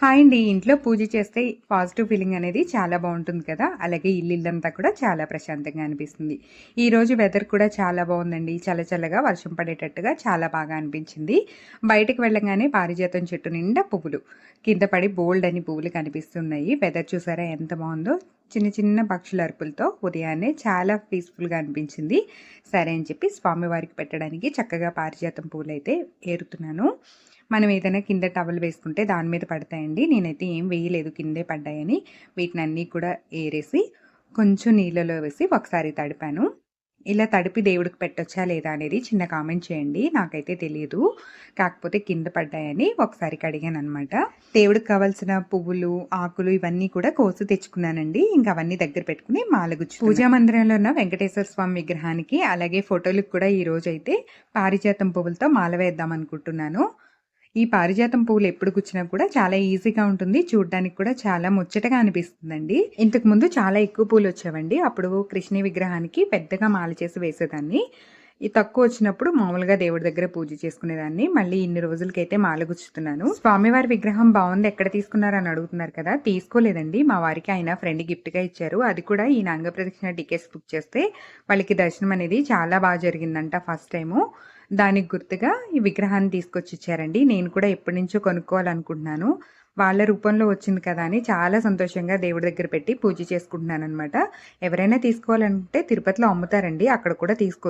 Hi అండి. ఇంట్లో పూజ చేస్తే పాజిటివ్ ఫీలింగ్ అనేది చాలా బాగుంటుంది కదా. అలాగే ఇల్లు ఇల్లంతా కూడా చాలా ప్రశాంతంగా అనిపిస్తుంది. ఈరోజు వెదర్ కూడా చాలా బాగుందండి. చల్ల చల్లగా వర్షం పడేటట్టుగా చాలా బాగా అనిపించింది. బయటకు వెళ్ళగానే పారిజాతం చెట్టు నిండా పువ్వులు. కింద పడి బోల్డ్ అని పువ్వులు కనిపిస్తున్నాయి. వెదర్ చూసారా ఎంత బాగుందో? చిన్న చిన్న పక్షుల అరుపులతో ఉదయాన్నే చాలా పీస్ఫుల్గా అనిపించింది. సరే అని చెప్పి స్వామివారికి పెట్టడానికి చక్కగా పారిజాతం పువ్వులు అయితే ఏరుతున్నాను. మనం ఏదైనా కింద టవల్ వేసుకుంటే దాని మీద పడతాయండి. నేనైతే ఏం వేయలేదు కిందే పడ్డాయని. వీటిని అన్నీ కూడా ఏరేసి కొంచెం నీళ్ళలో వేసి ఒకసారి తడిపాను. ఇలా తడిపి దేవుడికి పెట్టొచ్చా లేదా అనేది చిన్న కామెంట్ చేయండి. నాకైతే తెలియదు కాకపోతే కింద పడ్డాయని ఒకసారి కడిగాను అనమాట దేవుడికి కావాల్సిన పువ్వులు ఆకులు ఇవన్నీ కూడా కోసి తెచ్చుకున్నానండి. ఇంకా అవన్నీ దగ్గర పెట్టుకుని మాలగుచ్చు పూజా మందిరంలో ఉన్న వెంకటేశ్వర స్వామి విగ్రహానికి అలాగే ఫోటోలకు కూడా ఈ రోజైతే అయితే పారిజాతం పువ్వులతో మాల వేద్దాం అనుకుంటున్నాను ఈ పారిజాతం పువ్వులు ఎప్పుడు కూర్చున్నా కూడా చాలా ఈజీగా ఉంటుంది. చూడడానికి కూడా చాలా ముచ్చటగా అనిపిస్తుందండి. ఇంతకు ముందు చాలా ఎక్కువ పూలు వచ్చేవండి. అప్పుడు కృష్ణ విగ్రహానికి పెద్దగా మాల చేసి వేసేదాన్ని. ఈ తక్కువ వచ్చినప్పుడు మామూలుగా దేవుడి దగ్గర పూజ చేసుకునేదాన్ని. మళ్ళీ ఇన్ని రోజులకైతే మాల గుచ్చుతున్నాను. స్వామివారి విగ్రహం బాగుంది ఎక్కడ తీసుకున్నారు అని అడుగుతున్నారు కదా తీసుకోలేదండి. మా వారికి ఆయన ఫ్రెండ్ గిఫ్ట్గా ఇచ్చారు. అది కూడా ఈ నాంగ ప్రదక్షిణ టికెట్స్ బుక్ చేస్తే వాళ్ళకి దర్శనం అనేది చాలా బాగా జరిగిందంట ఫస్ట్ టైము. దానికి గుర్తుగా ఈ విగ్రహాన్ని తీసుకొచ్చి ఇచ్చారండి నేను కూడా ఎప్పటి నుంచో కొనుక్కోవాలనుకుంటున్నాను. వాళ్ళ రూపంలో వచ్చింది కదా అని చాలా సంతోషంగా దేవుడి దగ్గర పెట్టి పూజ చేసుకుంటున్నాను అనమాట ఎవరైనా తీసుకోవాలంటే తిరుపతిలో అమ్ముతారండి. అక్కడ కూడా తీసుకోవచ్చు.